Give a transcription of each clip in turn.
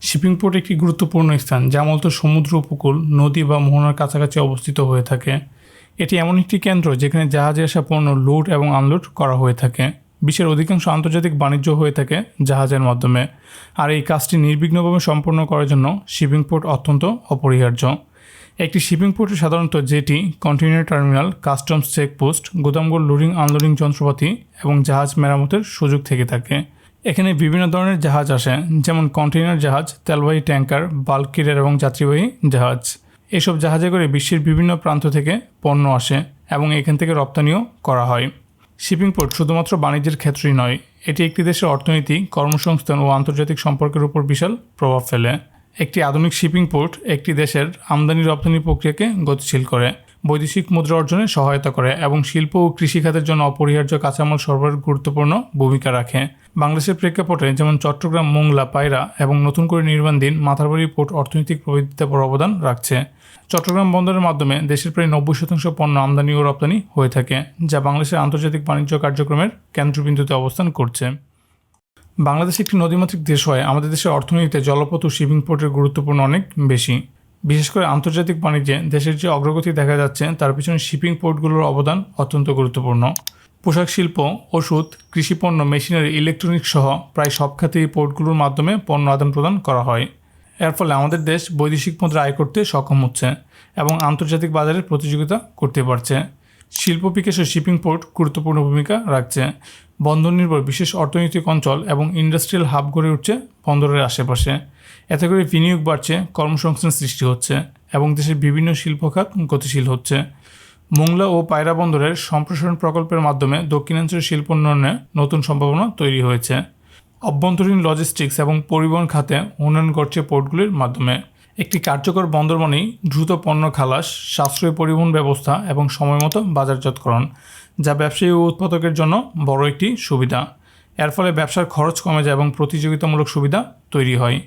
Shipping port একটি গুরুত্বপূর্ণ স্থান, যা মূলত সমুদ্র উপকূল, নদী বা মোহনার কাছাকাছি অবস্থিত হয়ে থাকে। এটি এমন একটি কেন্দ্র যেখানে জাহাজে আসা পণ্য লোড এবং আনলোড করা হয়ে থাকে। বিশ্বের অধিকাংশ আন্তর্জাতিক বাণিজ্য হয়ে থাকে জাহাজের মাধ্যমে। আর এই কাজটি নির্বিঘ্নভাবে সম্পন্ন করার জন্য শিপিং পোর্ট অত্যন্ত অপরিহার্য। একটি শিপিং পোর্টে সাধারণত jetty container terminal, customs checkpost গোদামগুলো loading unloading যন্ত্রপাতি এবং জাহাজ মেরামতের সুযোগ থেকে থাকে। এখানে বিভিন্ন ধরনের জাহাজ আসে, যেমন কন্টেইনার জাহাজ, তেলবাহী ট্যাঙ্কার বাল্ক কেরিয়ার এবং যাত্রীবাহী জাহাজ। এসব জাহাজে করে বিশ্বের বিভিন্ন প্রান্ত থেকে পণ্য আসে এবং এখান থেকে রপ্তানিও করা হয়। শিপিং পোর্ট শুধুমাত্র বাণিজ্যের ক্ষেত্রেই নয়, এটি একটি দেশের অর্থনীতি, কর্মসংস্থান ও আন্তর্জাতিক সম্পর্কের উপর বিশাল প্রভাব ফেলে। একটি আধুনিক শিপিং পোর্ট একটি দেশের আমদানি রপ্তানি প্রক্রিয়াকে গতিশীল করে, বৈদেশিক মুদ্রা অর্জনে সহায়তা করে এবং শিল্প ও কৃষিখাতের জন্য অপরিহার্য কাঁচামাল সরবরাহের গুরুত্বপূর্ণ ভূমিকা রাখে। বাংলাদেশের প্রেক্ষাপটে যেমন চট্টগ্রাম, মোংলা, পায়রা এবং নতুন করে নির্মাণ নির্মাণধীন মাথারবাড়ি পোর্ট অর্থনৈতিক প্রবৃদ্ধিতে বড় অবদান রাখছে। চট্টগ্রাম বন্দরের মাধ্যমে দেশের প্রায় নব্বই শতাংশ পণ্য আমদানি ও রপ্তানি হয়ে থাকে, যা বাংলাদেশের আন্তর্জাতিক বাণিজ্য কার্যক্রমের কেন্দ্রবিন্দুতে অবস্থান করছে। বাংলাদেশ একটি নদীমাতৃক দেশ হয় আমাদের দেশের অর্থনীতিতে জলপথ ও শিপিং পোর্টের গুরুত্বপূর্ণ অনেক বেশি। বিশেষ করে আন্তর্জাতিক বাণিজ্যে দেশের যে অগ্রগতি দেখা যাচ্ছে, তার পিছনে শিপিং পোর্টগুলোর অবদান অত্যন্ত গুরুত্বপূর্ণ। পোশাক শিল্প, ওষুধ কৃষিপণ্য মেশিনারি ইলেকট্রনিক্স সহ প্রায় সব খাতে এই পোর্টগুলোর মাধ্যমে পণ্য আদান প্রদান করা হয়। এর ফলে আমাদের দেশ বৈদেশিক মুদ্রা আয় করতে সক্ষম হচ্ছে এবং আন্তর্জাতিক বাজারে প্রতিযোগিতা করতে পারছে। শিল্প বিকাশে শিপিং পোর্ট গুরুত্বপূর্ণ ভূমিকা রাখছে। বন্দর নির্ভর বিশেষ অর্থনৈতিক অঞ্চল এবং ইন্ডাস্ট্রিয়াল হাব গড়ে উঠছে বন্দরের আশেপাশে। এতে করে বিনিয়োগ বাড়ছে, কর্মসংস্থান সৃষ্টি হচ্ছে এবং দেশের বিভিন্ন শিল্প খাত গতিশীল হচ্ছে। মোংলা ও পায়রা বন্দরের সম্প্রসারণ প্রকল্পের মাধ্যমে দক্ষিণাঞ্চলের শিল্প উন্নয়নে নতুন সম্ভাবনা তৈরি হয়েছে। অভ্যন্তরীণ লজিস্টিক্স এবং পরিবহন খাতে উন্নয়ন ঘটছে পোর্টগুলির মাধ্যমে। একটি কার্যকর বন্দর মানেই দ্রুত পণ্য খালাস, সাশ্রয়ী পরিবহন ব্যবস্থা এবং সময়মতো বাজারজাতকরণ, যা ব্যবসায়ী ও উৎপাদকের জন্য বড় একটি সুবিধা। এর ফলে ব্যবসার খরচ কমে যায় এবং প্রতিযোগিতামূলক সুবিধা তৈরি হয়।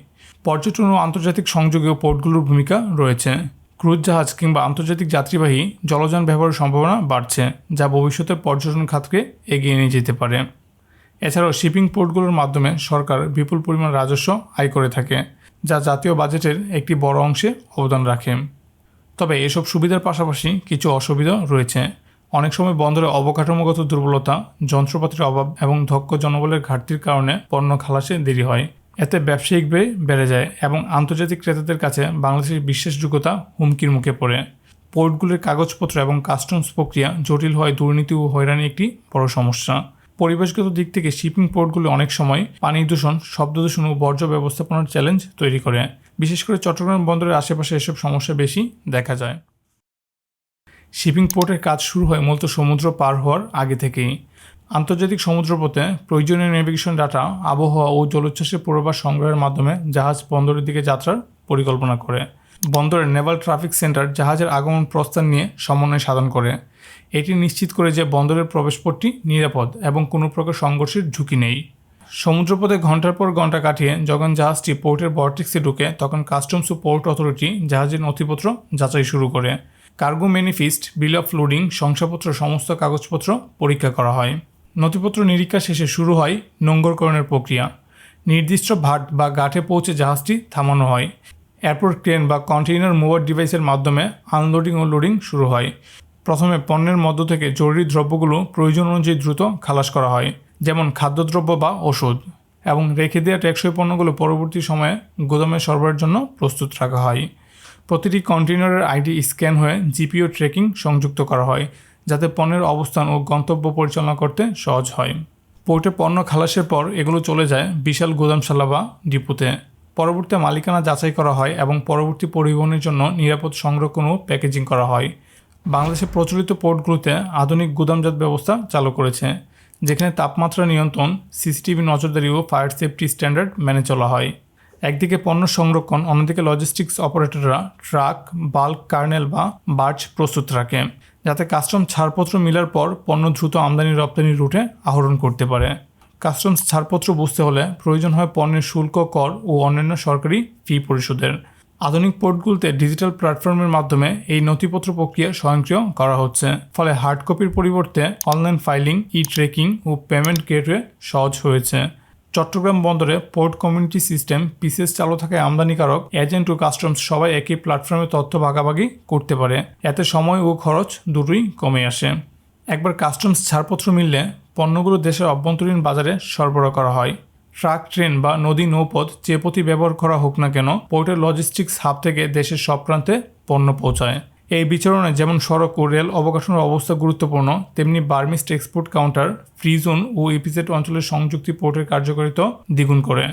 পর্যটন ও আন্তর্জাতিক সংযোগীয় পোর্টগুলোর ভূমিকা রয়েছে। ক্রুজ জাহাজ কিংবা আন্তর্জাতিক যাত্রীবাহী জলযান ব্যবহারের সম্ভাবনা বাড়ছে, যা ভবিষ্যতে পর্যটন খাতকে এগিয়ে নিয়ে যেতে পারে। এছাড়াও শিপিং পোর্টগুলোর মাধ্যমে সরকার বিপুল পরিমাণ রাজস্ব আয় করে থাকে। যা জাতীয় বাজেটের একটি বড় অংশে অবদান রাখে। তবে এসব সুবিধার পাশাপাশি কিছু অসুবিধা রয়েছে। অনেক সময় বন্দরে অবকাঠামোগত দুর্বলতা, যন্ত্রপাতির অভাব এবং দক্ষ জনবলের ঘাটতির কারণে পণ্য খালাসে দেরি হয়। এতে ব্যবসায়িক ব্যয় বেড়ে যায় এবং আন্তর্জাতিক ক্রেতাদের কাছে বাংলাদেশের বিশ্বাসযোগ্যতা হুমকির মুখে পড়ে। পোর্টগুলির কাগজপত্র এবং কাস্টমস প্রক্রিয়া জটিল হয় দুর্নীতি ও হয়রানি একটি বড় সমস্যা। পরিবেশগত দিক থেকে শিপিং পোর্টগুলো অনেক সময় পানি দূষণ, শব্দ দূষণ ও বর্জ্য ব্যবস্থাপনার চ্যালেঞ্জ তৈরি করে। বিশেষ করে চট্টগ্রাম বন্দরের আশেপাশে এসব সমস্যা বেশি দেখা যায়। শিপিং পোর্টের কাজ শুরু হয় মূলত সমুদ্র পার হওয়ার আগে থেকেই। আন্তর্জাতিক সমুদ্রপথে প্রয়োজনীয় নেভিগেশন ডাটা আবহাওয়া ও জলোচ্ছ্বাসের পূর্বাভাস সংগ্রহের মাধ্যমে জাহাজ বন্দরের দিকে যাত্রার পরিকল্পনা করে। বন্দরের নেভাল ট্রাফিক সেন্টার জাহাজের আগমন প্রস্থান নিয়ে সমন্বয় সাধন করে। এটি নিশ্চিত করে যে বন্দরের প্রবেশপথটি নিরাপদ এবং কোনো প্রকার সংঘর্ষের ঝুঁকি নেই। সমুদ্রপথে ঘণ্টার পর ঘণ্টা কাটিয়ে যখন জাহাজটি পোর্টের বর্টিক্সে ঢুকে, তখন কাস্টমস ও পোর্ট অথরিটি জাহাজের নথিপত্র যাচাই শুরু করে। Cargo manifest, bill of loading, শংসাপত্র, সমস্ত কাগজপত্র পরীক্ষা করা হয়। নথিপত্র নিরীক্ষা শেষে শুরু হয় নোঙ্গরকরণের প্রক্রিয়া। নির্দিষ্ট ভাট বা গাঠে পৌঁছে জাহাজটি থামানো হয়। এয়ারপোর্ট ক্রেন বা কন্টেইনার মোবাইল ডিভাইসের মাধ্যমে আনলোডিং ও লোডিং শুরু হয়। প্রথমে পণ্যের মধ্য থেকে জরুরি দ্রব্যগুলো প্রয়োজন অনুযায়ী দ্রুত খালাস করা হয়, যেমন খাদ্যদ্রব্য বা ওষুধ, এবং রেখে দেওয়া টেকসই পণ্যগুলো পরবর্তী সময়ে গুদামে সরবরাহের জন্য প্রস্তুত রাখা হয়। প্রতিটি কন্টেইনারের আইডি স্ক্যান হয়ে জিপিও ট্রেকিং সংযুক্ত করা হয়, যাতে পণ্যের অবস্থান ও গন্তব্য পরিচালনা করতে সহজ হয়। পোর্টে পণ্য খালাসের পর এগুলো চলে যায় বিশাল গুদামশালা বা ডিপুতে। পরবর্তী মালিকানা যাচাই করা হয় এবং পরবর্তী পরিবহনের জন্য নিরাপদ সংরক্ষণ ও প্যাকেজিং করা হয়। বাংলাদেশে প্রচলিত পোর্টগুলোতে আধুনিক গুদামজাত ব্যবস্থা চালু করেছে, যেখানে তাপমাত্রা নিয়ন্ত্রণ, সিসিটিভি নজরদারি ও ফায়ার সেফটি স্ট্যান্ডার্ড মেনে চলা হয়। একদিকে পণ্য সংরক্ষণ, অন্যদিকে লজিস্টিক্স অপারেটররা ট্রাক, বাল্ক, কার্নেল বা বার্চ প্রস্তুত রাখে, যাতে কাস্টম ছাড়পত্র মিলার পর পণ্য দ্রুত আমদানি রপ্তানি রুটে আহরণ করতে পারে। কাস্টমস ছাড়পত্র বুঝতে হলে প্রয়োজন হয় পণ্যের শুল্ক, কর ও অন্যান্য সরকারি ফি পরিশোধের। আধুনিক পোর্টগুলোতে ডিজিটাল প্ল্যাটফর্মের মাধ্যমে এই নথিপত্র প্রক্রিয়া স্বয়ংক্রিয় করা হচ্ছে। ফলে হার্ড কপির পরিবর্তে অনলাইন ফাইলিং ই ট্রেকিং ও পেমেন্ট গেটওয়ে সহজ হয়েছে। চট্টগ্রাম বন্দরে পোর্ট কমিউনিটি সিস্টেম, পিসিএস চালু থাকায় আমদানিকারক এজেন্ট ও কাস্টমস সবাই একই প্ল্যাটফর্মে তথ্য ভাগাভাগি করতে পারে। এতে সময় ও খরচ দুটোই কমে আসে। একবার কাস্টমস ছাড়পত্র মিললে পণ্যগুলো দেশের অভ্যন্তরীণ বাজারে সরবরাহ করা হয়। ট্রাক, ট্রেন বা নদী, নৌপথ যে পথই ব্যবহার করা হোক না কেন, পোর্টের লজিস্টিক্স হাব থেকে দেশের সব প্রান্তে পণ্য পৌঁছায়। এই বিচরণে যেমন সড়ক ও রেল অবকাঠামোর অবস্থা গুরুত্বপূর্ণ, তেমনি বার্মিস্ট এক্সপোর্ট কাউন্টার ফ্রিজোন ও ইপিজেড অঞ্চলের সংযুক্তি পোর্টের কার্যকারিতা দ্বিগুণ করে।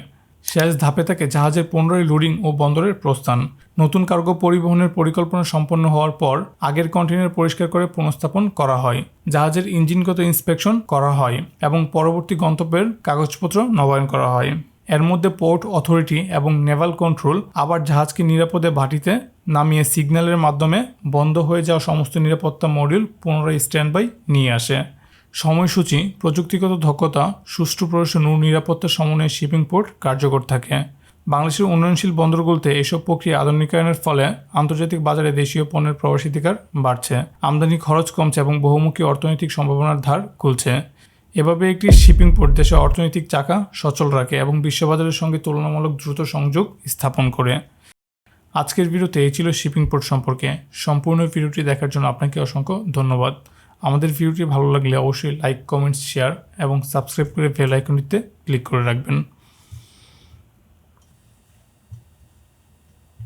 শেষ ধাপে থাকে জাহাজের পনেরোই লোডিং ও বন্দরের প্রস্থান। নতুন কার্গো পরিবহনের পরিকল্পনা সম্পন্ন হওয়ার পর আগের কন্টেনার পরিষ্কার করে পুনঃস্থাপন করা হয়, জাহাজের ইঞ্জিনগত ইন্সপেকশন করা হয় এবং পরবর্তী গন্তব্যের কাগজপত্র নবায়ন করা হয়। এর মধ্যে পোর্ট অথরিটি এবং নেভাল কন্ট্রোল আবার জাহাজকে নিরাপদে ভাটিতে নামিয়ে সিগন্যালের মাধ্যমে বন্ধ হয়ে যাওয়া সমস্ত নিরাপত্তা মডিউল পুনরায় স্ট্যান্ড বাই নিয়ে আসে। সময়সূচি, প্রযুক্তিগত দক্ষতা, সুষ্ঠু প্রশাসন ও নিরাপত্তা সমন্বয়ে শিপিং পোর্ট কার্যকর থাকে। বাংলাদেশের উন্নয়নশীল বন্দরগুলোতে এসব প্রক্রিয়া আধুনিকায়নের ফলে আন্তর্জাতিক বাজারে দেশীয় পণ্যের প্রবেশাধিকার বাড়ছে। আমদানি খরচ কমছে এবং বহুমুখী অর্থনৈতিক সম্ভাবনার ধার খুলছে। এভাবে একটি শিপিং পোর্ট দেশে অর্থনৈতিক চাকা সচল রাখে এবং বিশ্ববাজারের সঙ্গে তুলনামূলক দ্রুত সংযোগ স্থাপন করে। আজকের ভিডিওতে এই ছিল শিপিং পোর্ট সম্পর্কে। সম্পূর্ণ ভিডিওটি দেখার জন্য আপনাকে অসংখ্য ধন্যবাদ। আমাদের ভিডিওটি ভালো লাগলে অবশ্যই লাইক কমেন্টস শেয়ার এবং সাবস্ক্রাইব করে বেল আইকনটিতে ক্লিক করে রাখবেন।